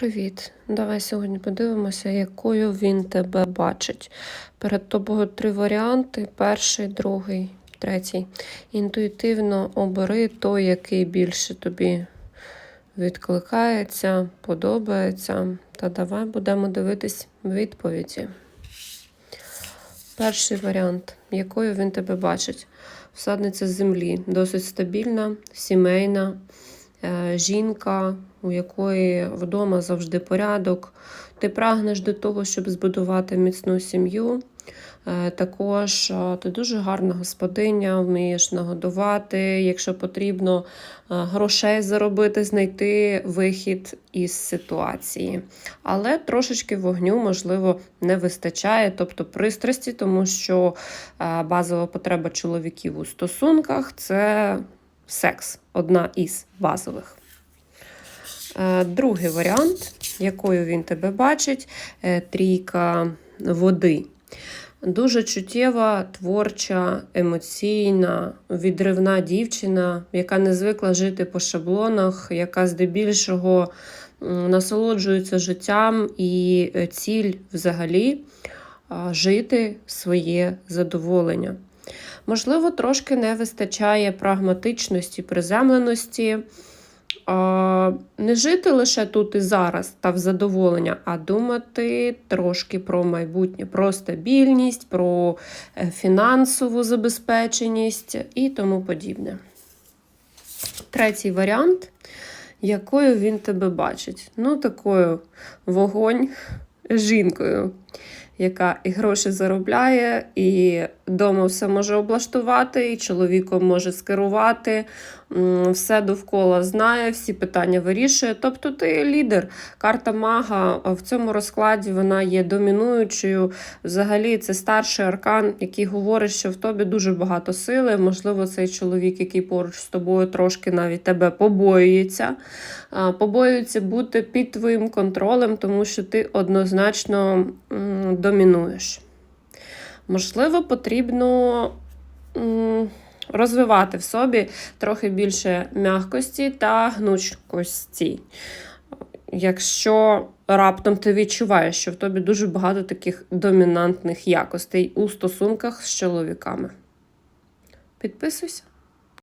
Привіт! Давай сьогодні подивимося, якою він тебе бачить. Перед тобою три варіанти: перший, другий, третій. Інтуїтивно обери той, який більше тобі відкликається, подобається. Та давай будемо дивитись відповіді. Перший варіант, якою він тебе бачить. Всадниця землі, досить стабільна, сімейна жінка, у якої вдома завжди порядок. Ти прагнеш до того, щоб збудувати міцну сім'ю. Е, Також е, ти дуже гарна господиня, вмієш нагодувати, якщо потрібно е, грошей заробити, знайти вихід із ситуації. Але трошечки вогню, можливо, не вистачає, тобто пристрасті, тому що е, базова потреба чоловіків у стосунках це секс, одна із базових. Е, Другий варіант, якою він тебе бачить, е, трійка води. Дуже чуттєва, творча, емоційна, відривна дівчина, яка не звикла жити по шаблонах, яка здебільшого насолоджується життям і е, ціль взагалі жити своє задоволення. Можливо, трошки не вистачає прагматичності, приземленості. Не жити лише тут і зараз та в задоволення, а думати трошки про майбутнє, про стабільність, про е, фінансову забезпеченість і тому подібне. Третій варіант, якою він тебе бачить. Ну, такою вогонь жінкою, яка і гроші заробляє, і вдома все може облаштувати, і чоловіком може скерувати, все довкола знає, всі питання вирішує. Тобто ти лідер. Карта мага в цьому розкладі вона є домінуючою. Взагалі, це старший аркан, який говорить, що в тобі дуже багато сили. Можливо, цей чоловік, який поруч з тобою трошки навіть тебе побоюється. Побоюється бути під твоїм контролем, тому що ти однозначно домінуєш. Можливо, потрібно розвивати в собі трохи більше м'якості та гнучкості. Якщо раптом ти відчуваєш, що в тобі дуже багато таких домінантних якостей у стосунках з чоловіками. Підписуйся.